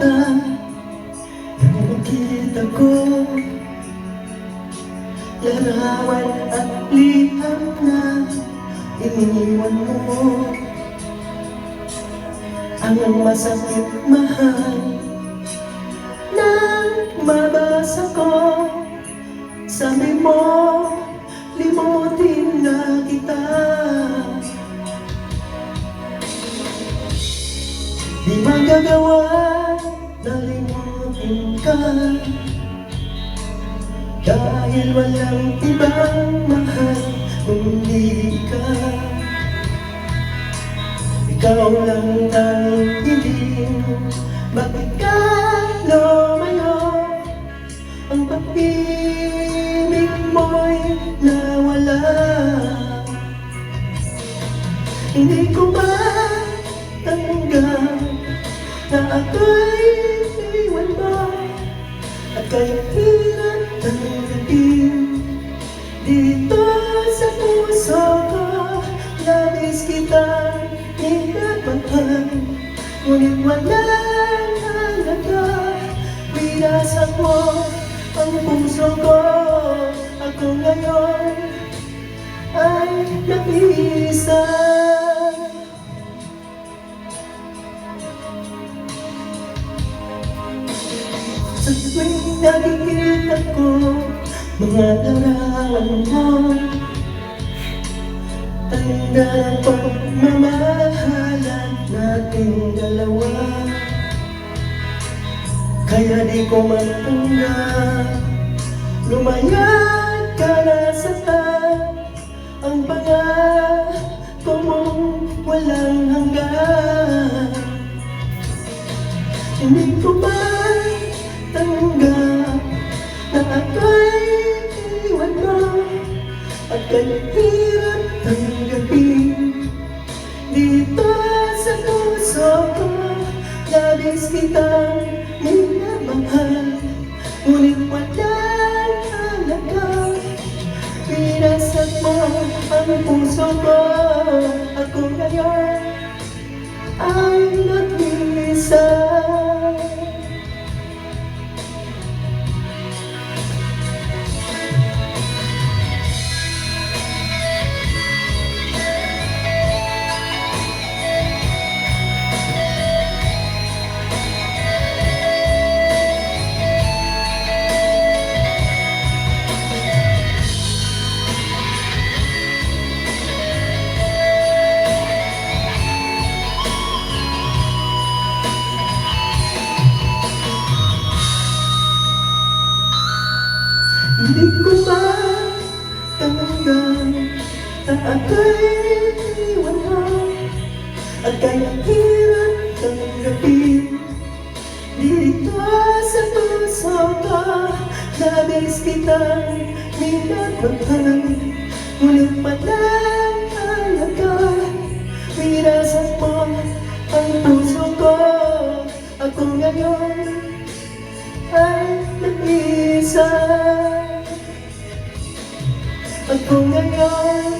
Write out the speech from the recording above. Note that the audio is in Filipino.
kita Nakikita ko. Larawan at liham na Iniwan mo. Ang masakit mahal Nang mabasa ko. Sabi mo Limutin na kita. Di magagawa na limutin ka Dahil walang ibang mahal kundi ka Ikaw lang ang hiling Bakit ka lumayo Ang pag-ibig mo'y nawala. Hindi ko ba tanggap Na ako'y iwan mo At kaya hirap tanggapin Dito sa puso ko Labis kitang minamahal Ngunit walang halaga Winasak mo ang puso ko. Ako ngayon ay nag-iisa Sa tuwing nakikita ko Mga larawan mo Tanda ng pagmamahalan nating dalawa Kaya di ko matanggap Lumayag ka na sa Ang pangako mong walang hanggan Hindi ko ba ako'y iwan mo At kanyang hirap tanggapin Dito sa puso ko Labis kitang minamahal Ngunit walang halaga Pinasak mo ang puso ko Ako ngayon ay nag-iisa Hindi ko ba tanggap na ako'y iwan mo At kaya hirap tanggapin Dito sa puso ko. Labis kitang minamahal Ngunit palang halaga Pinasak mo ang puso ko. Ako ngayon ay nag-isa Ako ngayon ay nag-isa